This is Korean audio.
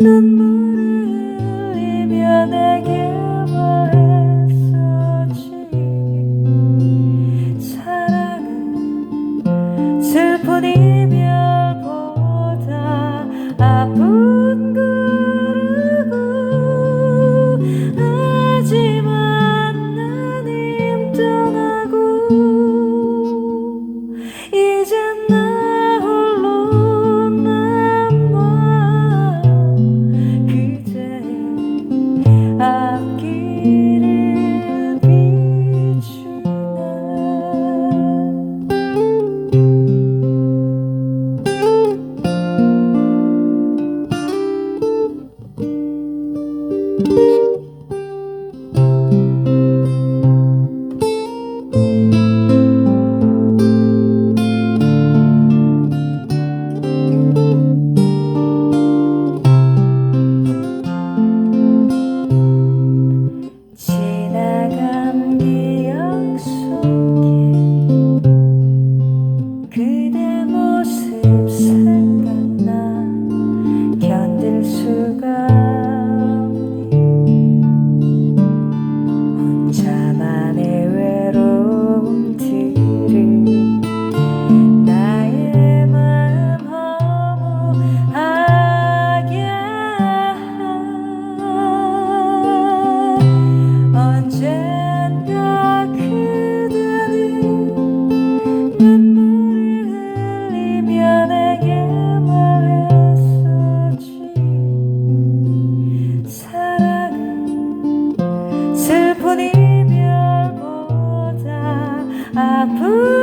눈물을 이면하게 말했었지 사랑은 슬픈 이별보다 아픈 그르고 하지만 난 힘떠나고 이제 almost 이별보다 아픈